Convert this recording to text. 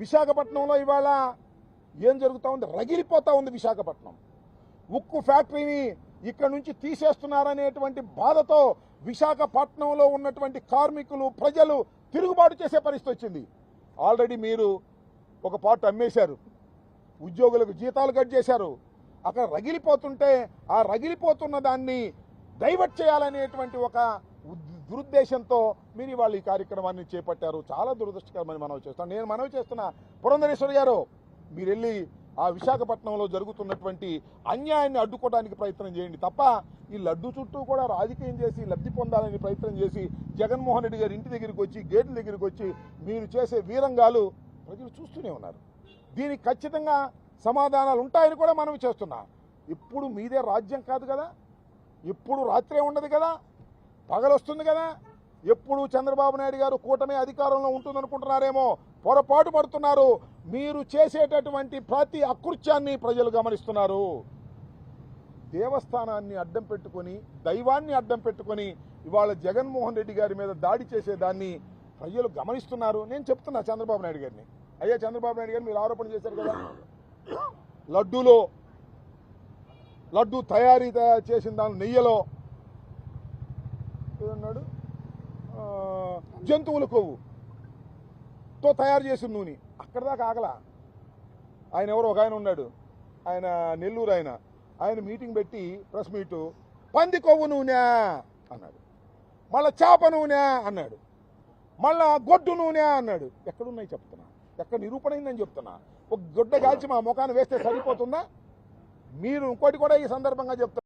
విశాఖపట్నంలో ఇవాళ ఏం జరుగుతూ ఉంది? రగిలిపోతూ ఉంది విశాఖపట్నం. ఉక్కు ఫ్యాక్టరీని ఇక్కడ నుంచి తీసేస్తున్నారనేటువంటి బాధతో విశాఖపట్నంలో ఉన్నటువంటి కార్మికులు ప్రజలు తిరుగుబాటు చేసే పరిస్థితి వచ్చింది. ఆల్రెడీ మీరు ఒక పార్ట్ అమ్మేశారు. ఉద్యోగులకు జీతాలు కట్ చేశారు. అక్కడ రగిలిపోతుంటే ఆ రగిలిపోతున్న దాన్ని డైవర్ట్ చేయాలనేటువంటి ఒక దురుద్దేశంతో మీరు ఇవాళ ఈ కార్యక్రమాన్ని చేపట్టారు. చాలా దురదృష్టకరమని మనవి చేస్తాను నేను మనవి చేస్తున్న పురంధరేశ్వరి గారు మీరు వెళ్ళి ఆ విశాఖపట్నంలో జరుగుతున్నటువంటి అన్యాయాన్ని అడ్డుకోవడానికి ప్రయత్నం చేయండి తప్ప ఈ లడ్డు చుట్టూ కూడా రాజకీయం చేసి లబ్ధి పొందాలని ప్రయత్నం చేసి జగన్మోహన్ రెడ్డి గారి ఇంటి దగ్గరికి వచ్చి గేట్ల దగ్గరికి వచ్చి మీరు చేసే వీరంగాలు ప్రజలు చూస్తూనే ఉన్నారు. దీనికి ఖచ్చితంగా సమాధానాలు ఉంటాయని కూడా మనం చేస్తున్నాం. ఇప్పుడు మీదే రాజ్యం కాదు కదా. ఇప్పుడు రాత్రే ఉండదు కదా. పగలొస్తుంది కదా. ఎప్పుడు చంద్రబాబు నాయుడు గారు కూటమి అధికారంలో ఉంటుందనుకుంటున్నారేమో. పొరపాటు పడుతున్నారు. మీరు చేసేటటువంటి ప్రతి అకృత్యాన్ని ప్రజలు గమనిస్తున్నారు. దేవస్థానాన్ని అడ్డం పెట్టుకొని దైవాన్ని అడ్డం పెట్టుకొని ఇవాళ జగన్మోహన్ రెడ్డి గారి మీద దాడి చేసేదాన్ని ప్రజలు గమనిస్తున్నారు. నేను చెప్తున్నా చంద్రబాబు నాయుడు గారిని. అయ్యా చంద్రబాబు నాయుడు గారు మీరు ఆరోపణ చేశారు కదా. లడ్డూలో లడ్డు తయారీ తయారు చేసిన దాని నెయ్యలో ఏమన్నాడు జంతువుల కొవ్వు తో తయారు చేసిన నూనె. అక్కడ దాకా ఆగలా. ఆయన ఎవరో ఒక ఆయన ఉన్నాడు. ఆయన నెల్లూరు ఆయన. ఆయన మీటింగ్ పెట్టి ప్రెస్ మీటు పంది కొవ్వు నూనె అన్నాడు. మళ్ళా చేప నూనె అన్నాడు. మళ్ళా గొడ్డు నూనె అన్నాడు. ఎక్కడున్నాయి చెప్తున్నా? ఎక్కడ నిరూపణ అయిందని చెప్తున్నా? ఒక గొడ్డ కాల్చి మా ముఖాన్ని వేస్తే సరిపోతుందా? మీరు ఇంకోటి కూడా ఈ సందర్భంగా చెప్తారు